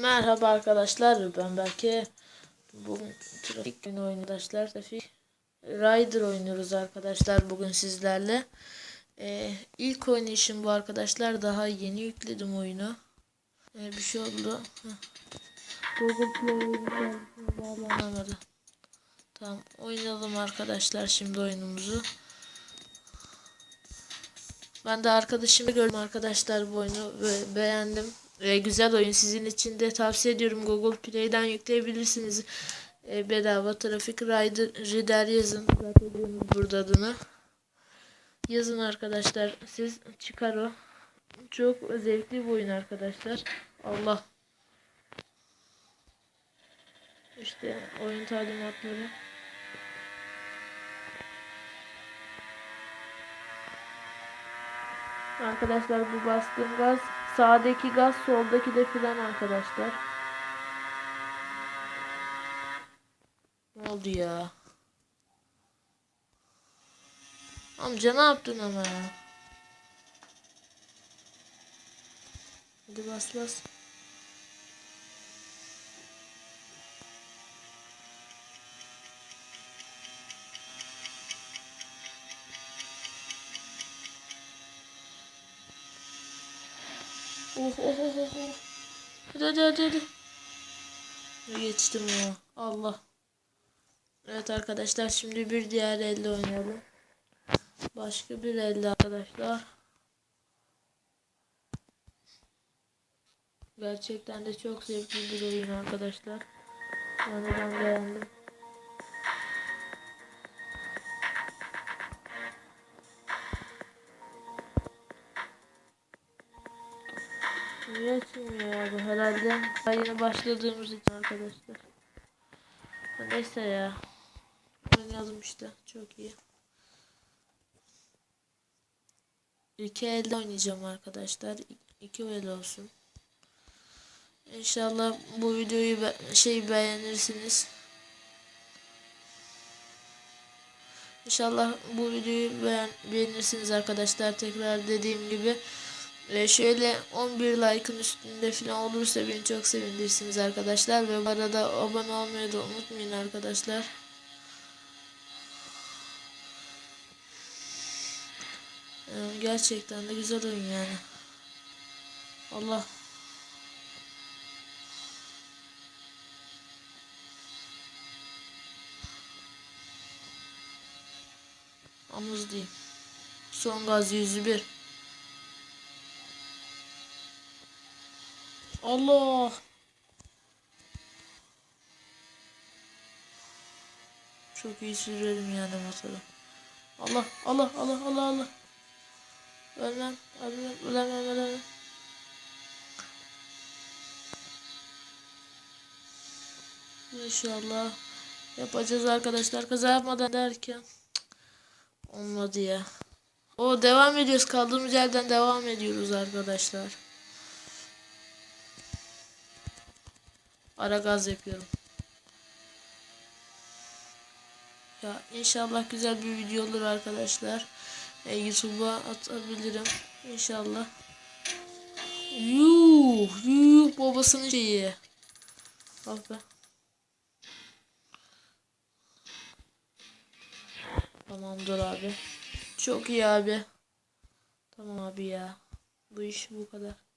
Merhaba arkadaşlar ben belki bugün trafik oyunu arkadaşlar trafik Rider oynuyoruz arkadaşlar bugün sizlerle. Ee, ilk oynayışım bu arkadaşlar daha yeni yükledim oyunu. Ee, bir şey oldu. Google Play bağlanamadı tamam oynayalım arkadaşlar şimdi oyunumuzu. Ben de arkadaşımı gördüm arkadaşlar bu oyunu ve beğendim. E, güzel oyun. Sizin için de tavsiye ediyorum. Google Play'den yükleyebilirsiniz. E, bedava Traffic Rider Rider yazın. Zaten burada adını. Yazın arkadaşlar. Siz çıkar o. Çok zevkli bir oyun arkadaşlar. Allah. İşte oyun talimatları. Arkadaşlar bu bastığım gaz sağdaki gaz soldaki de fren arkadaşlar. Ne oldu ya? Amca ne yaptın ama ya? Hadi bas bas. Oh oh oh oh. oh. Hadi hadi hadi. Geçtim ya. Allah. Evet arkadaşlar şimdi bir diğer elde oynayalım. Başka bir elde arkadaşlar. Gerçekten de çok zevkli bir oyun arkadaşlar. Ben beğendim. Açılmıyor ya bu herhalde daha yeni başladığımız için arkadaşlar. Neyse ya. Oynayalım işte. Çok iyi. İki elde oynayacağım arkadaşlar. İki el olsun. İnşallah bu videoyu be şey beğenirsiniz. İnşallah bu videoyu beğen beğenirsiniz arkadaşlar. Tekrar dediğim gibi. Ve şöyle 11 like'ın üstünde falan olursa beni çok sevindirirsiniz arkadaşlar. Ve bu arada abone olmayı da unutmayın arkadaşlar. Ee, gerçekten de güzel oyun yani. Allah. Amuz diyeyim. Son gaz 101. Allah. Çok iyi sürerim yani motoru. Allah Allah Allah Allah Allah. Ölmem ölmem ölemem ölemem. İnşallah yapacağız arkadaşlar kaza yapmadan derken olmadı ya. O devam ediyoruz kaldığımız yerden devam ediyoruz arkadaşlar. Ara gaz yapıyorum. Ya inşallah güzel bir video olur arkadaşlar. E, YouTube'a atabilirim inşallah. Yuh yuh babasının şeyi. Bak be. Tamamdır abi. Çok iyi abi. Tamam abi ya. Bu iş bu kadar.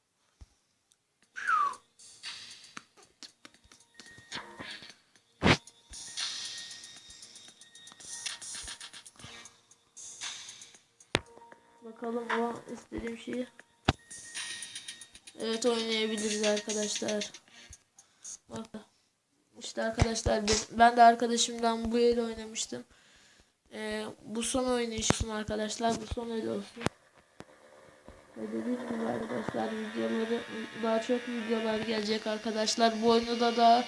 Bakalım o istediğim şeyi. Evet oynayabiliriz arkadaşlar. Bak. İşte arkadaşlar ben, ben de arkadaşımdan bu el oynamıştım. Ee, bu son oynayışım arkadaşlar. Bu son el olsun. Ve dediğim gibi arkadaşlar videoları daha çok videolar gelecek arkadaşlar. Bu oyunu da daha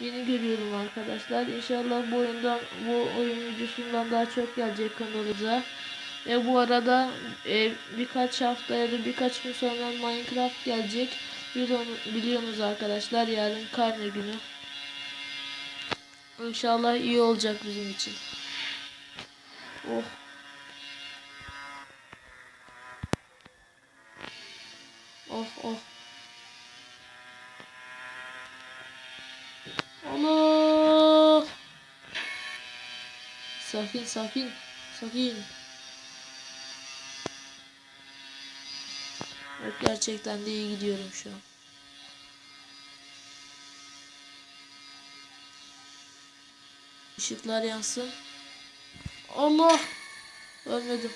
yeni görüyorum arkadaşlar. İnşallah bu oyundan bu oyun videosundan daha çok gelecek kanalımıza. Ve bu arada e, birkaç hafta ya da birkaç gün sonra Minecraft gelecek. Biliyorsunuz, arkadaşlar yarın karne günü. İnşallah iyi olacak bizim için. Oh. Oh oh. Allah. Sakin sakin sakin. Evet gerçekten de iyi gidiyorum şu an. Işıklar yansın. Allah. Ölmedim.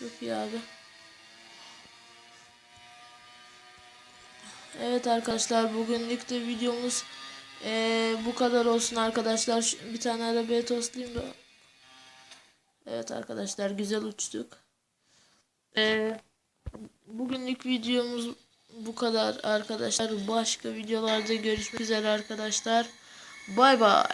Çok iyi abi. Evet arkadaşlar bugünlük de videomuz eee, bu kadar olsun arkadaşlar. Bir tane arabaya toslayayım da. Evet arkadaşlar güzel uçtuk. Eee, bugünlük videomuz bu kadar arkadaşlar. Başka videolarda görüşmek üzere arkadaşlar. Bay bay.